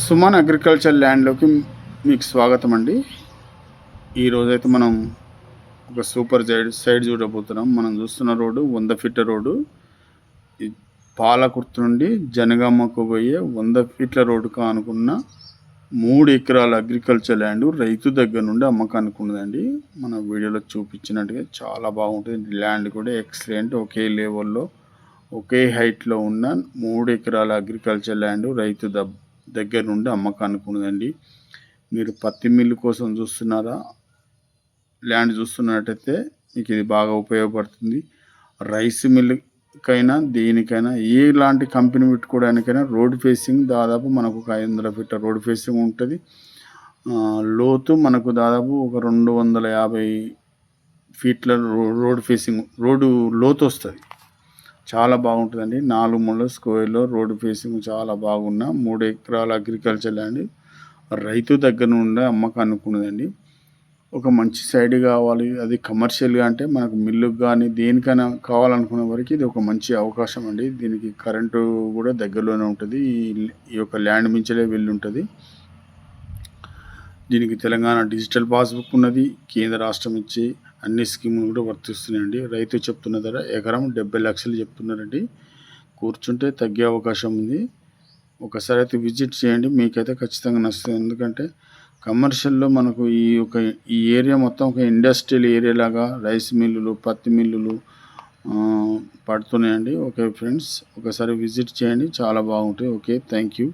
Suman agriculture ల్యాండ్లోకి మీకు స్వాగతం అండి ఈరోజైతే మనం ఒక సూపర్ సైడ్ సైడ్ చూడబోతున్నాం. మనం చూస్తున్న రోడ్డు వంద ఫీట్ల రోడ్డు. పాలకుర్తి నుండి జనగామకు పోయే వంద ఫీట్ల రోడ్డుకు అనుకున్న మూడు ఎకరాల అగ్రికల్చర్ ల్యాండ్ రైతు దగ్గర నుండి అమ్మకానికి ఉన్నదండి. మన వీడియోలో చూపించినట్టుగా చాలా బాగుంటుంది. ల్యాండ్ కూడా ఎక్సలెంట్. ఒకే లెవెల్లో ఒకే హైట్లో ఉన్న మూడు ఎకరాల అగ్రికల్చర్ ల్యాండ్ రైతు దబ్ దగ్గర నుండి అమ్మకానికి ఉన్నదండి మీరు పత్తి మిల్లు కోసం చూస్తున్నారా ల్యాండ్ చూస్తున్నట్టయితే మీకు ఇది బాగా ఉపయోగపడుతుంది. రైస్ మిల్లుకైనా దేనికైనా ఎలాంటి కంపెనీ పెట్టుకోవడానికైనా రోడ్ ఫేసింగ్ దాదాపు మనకు ఒక ఐదు వందల ఫీట్ల రోడ్ ఫేసింగ్ ఉంటుంది. లోతు మనకు దాదాపు ఒక రెండు వందల యాభై ఫీట్ల రో- రోడ్ ఫేసింగ్ రోడ్డు లోతు వస్తుంది. చాలా బాగుంటుందండి. నాలుగు మూల స్క్వేర్లో రోడ్డు ఫేసింగ్ చాలా బాగున్న మూడు ఎకరాల అగ్రికల్చర్ ల్యాండ్ రైతు దగ్గర నుండి అమ్మకానికి ఉన్నదండి ఒక మంచి సైడ్ కావాలి అది కమర్షియల్గా అంటే మనకు మిల్లుకు కానీ దేనికైనా కావాలనుకునే వరకు ఇది ఒక మంచి అవకాశం అండి. దీనికి కరెంటు కూడా దగ్గరలోనే ఉంటుంది. ఈ ఈ యొక్క ల్యాండ్ మించలే వెళ్ళి ఉంటుంది. దీనికి తెలంగాణ డిజిటల్ పాస్బుక్ ఉన్నది. కేంద్ర రాష్ట్రం ఇచ్చి అన్ని స్కీములు కూడా వర్తిస్తున్నాయండి. రైతు చెప్తున్న ధర ఎకరం డెబ్బై లక్షలు చెప్తున్నారండి. కూర్చుంటే తగ్గే అవకాశం ఉంది. ఒకసారి అయితే విజిట్ చేయండి. మీకైతే ఖచ్చితంగా నచ్చుతుంది. ఎందుకంటే కమర్షియల్లో మనకు ఈ ఒక ఈ ఏరియా మొత్తం ఒక ఇండస్ట్రియల్ ఏరియా లాగా రైస్ మిల్లులు పత్తి మిల్లులు పడుతున్నాయండి. ఓకే ఫ్రెండ్స్ ఒకసారి విజిట్ చేయండి. చాలా బాగుంటాయి. Okay thank you.